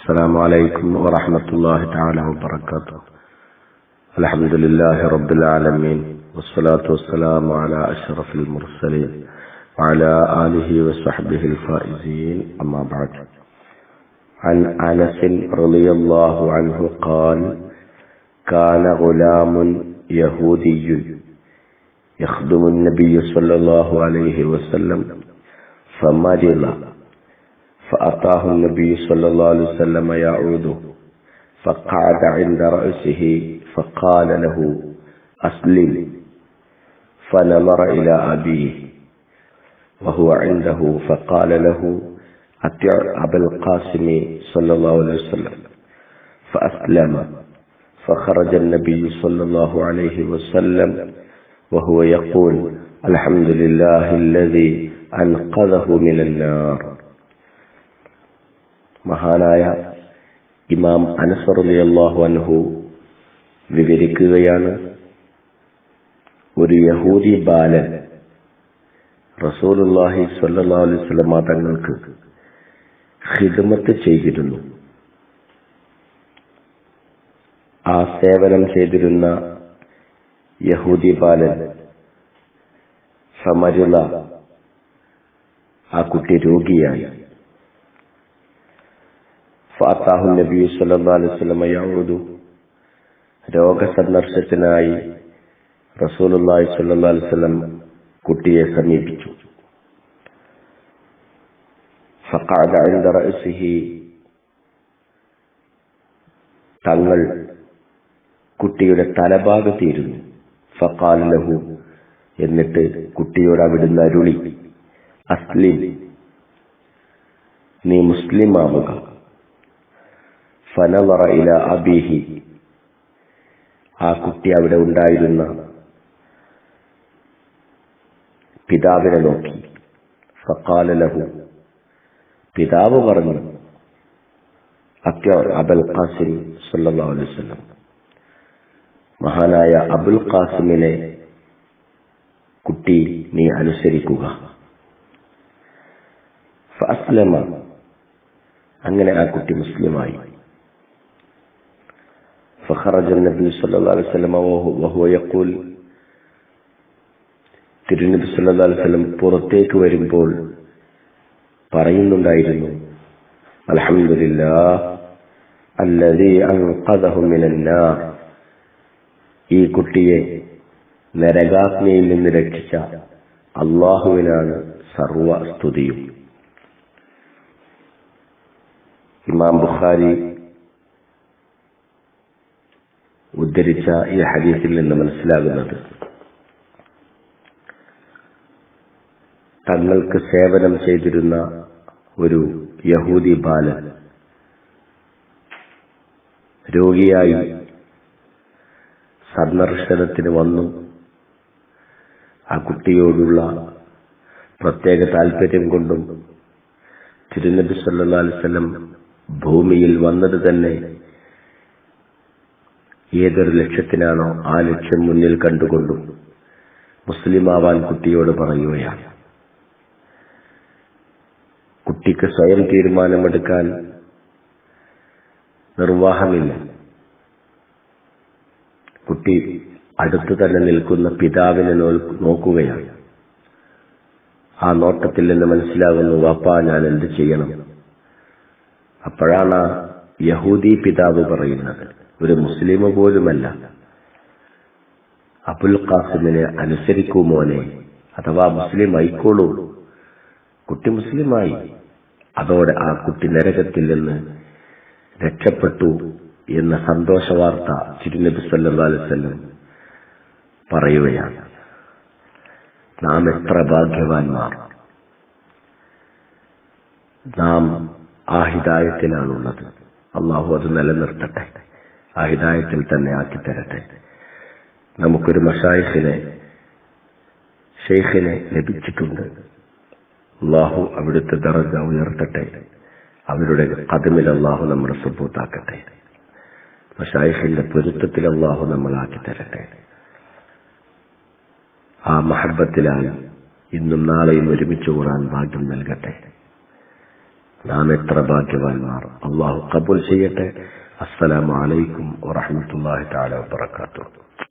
السلام عليكم ورحمة الله تعالى وبركاته. الحمد لله رب العالمين والصلاة والسلام على أشرف المرسلين وعلى آله وصحبه الفائزين. أما بعد عن أنس رضي الله عنه قال كان غلام يهودي يخدم النبي صلى الله عليه وسلم فمرض فأتاه النبي صلى الله عليه وسلم يعوده فقعد عند رأسه فقال له أسلم. فنظر إلى أبيه وهو عنده فقال له أطع أبا القاسم صلى الله عليه وسلم. فأسلم. فخرج النبي صلى الله عليه وسلم وهو يقول الحمد لله الذي أنقذه من النار. മഹാനായ ഇമാം അനസറുലിയല്ലാഹു അൻഹു വിവരിക്കുകയാണ്. ഒരു യഹൂദി ബാലൻ റസൂലുല്ലാഹി സ്വല്ലല്ലാഹു അലൈഹി വസല്ലമ തങ്ങൾക്ക് ഹിദ്മത്ത് ചെയ്തിരുന്നു. ആ സേവനം ചെയ്തിരുന്ന യഹൂദി ബാലൻ സമരുള ആ കുട്ടി രോഗിയായി. ഫാത്താഹു നബി യഊദു രോഗസന്ദർശനത്തിനായി റസൂലുള്ളാഹി സ്വല്ലല്ലാഹു അലൈഹി വസല്ലം കുട്ടിയെ സമീപിച്ചു. തങ്ങൾ കുട്ടിയുടെ തലഭാഗത്തിരുന്നു ഫഖാല ലഹു. എന്നിട്ട് കുട്ടിയോട് അവിടുന്ന് അരുളി അസ്ലിം നീ മുസ്ലിം ആവുക ഫനവറ ഇല അബീഹി. ആ കുട്ടി അവിടെ ഉണ്ടായിരുന്ന പിതാവിനെ നോക്കി. ഫക്കാലലഹു പിതാവ് പറഞ്ഞു അത്യ അബൽ ഖാസിം വസല്ലം. മഹാനായ അബുൽ ഖാസിമിനെ കുട്ടി നീ അനുസരിക്കുക. അങ്ങനെ ആ കുട്ടി മുസ്ലിമായി فخرج النبي صلى الله عليه وسلم وهو يقول തിരുനബി സല്ലല്ലാഹു അലൈഹി വസല്ലം പുറത്തേക്ക് വരുമ്പോൾ പറയുന്നുണ്ടായിരുന്നു അൽഹംദുലില്ലാഹ് അല്ലദീ അൻഖദഹു മിനന്നാർ ഈ കുട്ടിയെ നരകാഗ്നിയിൽ നിന്ന് രക്ഷിച്ച അള്ളാഹുവിനാണ് സർവ സ്തുതിയും ഇമാം ബുഖാരി ഉദ്ധരിച്ച ഈ ഹദീസിൽ നിന്ന് മനസ്സിലാകുന്നത് തങ്ങൾക്ക് സേവനം ചെയ്തിരുന്ന ഒരു യഹൂദി ബാലൻ രോഗിയായി സന്ദർശനത്തിന് വന്നു. ആ കുട്ടിയോടുള്ള പ്രത്യേക താല്പര്യം കൊണ്ടും തിരുനബി സല്ലാസ്ലം ഭൂമിയിൽ വന്നത് തന്നെ ഏതൊരു ലക്ഷ്യത്തിനാണോ ആ ലക്ഷ്യം മുന്നിൽ കണ്ടുകൊണ്ടും മുസ്ലിമാവാൻ കുട്ടിയോട് പറയുകയാണ്. കുട്ടിക്ക് സ്വയം തീരുമാനമെടുക്കാൻ നിർവാഹമില്ല. കുട്ടി അടുത്തു തന്നെ നിൽക്കുന്ന പിതാവിനെ നോക്കുകയാണ്. ആ നോട്ടത്തിൽ നിന്ന് മനസ്സിലാകുന്നു വാപ്പാ ഞാൻ എന്ത് ചെയ്യണം? അപ്പോഴാണ് യഹൂദി പിതാവ് പറയുന്നത്. ഒരു മുസ്ലിം പോലുമല്ല. അബുൽ ഖാസിമിനെ അനുസരിക്കൂ മോനെ. അഥവാ മുസ്ലിം ആയിക്കോളൂ. കുട്ടി മുസ്ലിമായി. അതോടെ ആ കുട്ടി നരകത്തിൽ നിന്ന് രക്ഷപ്പെട്ടു എന്ന സന്തോഷ വാർത്ത തിരുനബി വസല്ലം പറയുകയാണ്. നാം എത്ര ഭാഗ്യവാന്മാർ. നാം ആ ഹിദായത്തിലാണുള്ളത്. അള്ളാഹു അത് നിലനിർത്തട്ടെ. ആ ഹിതായത്തിൽ തന്നെ ആക്കി തരട്ടെ നമുക്കൊരു മഷായിഖിനെ ഷെയ്ഖിനെ ലഭിച്ചിട്ടുണ്ട്. അള്ളാഹു അവിടുത്തെ ദറജ ഉയർത്തട്ടെ. അവരുടെ കഥമിൽ അള്ളാഹു നമ്മുടെ സുബൂത്താക്കട്ടെ. മഷായിഖിന്റെ പൊരുത്തത്തിൽ അള്ളാഹു നമ്മളാക്കി തരട്ടെ ആ മഹബത്തിലാണ് ഇന്നും നാളെയും ഒരുമിച്ച് കൂടാൻ ഭാഗ്യം നൽകട്ടെ. നാം എത്ര ഭാഗ്യവാന്മാർ. അള്ളാഹു കബൂൽ ചെയ്യട്ടെ. അസ്സലാമു അലൈക്കും വറഹ്മത്തുള്ളാഹി തആല വബറകാതുഹു.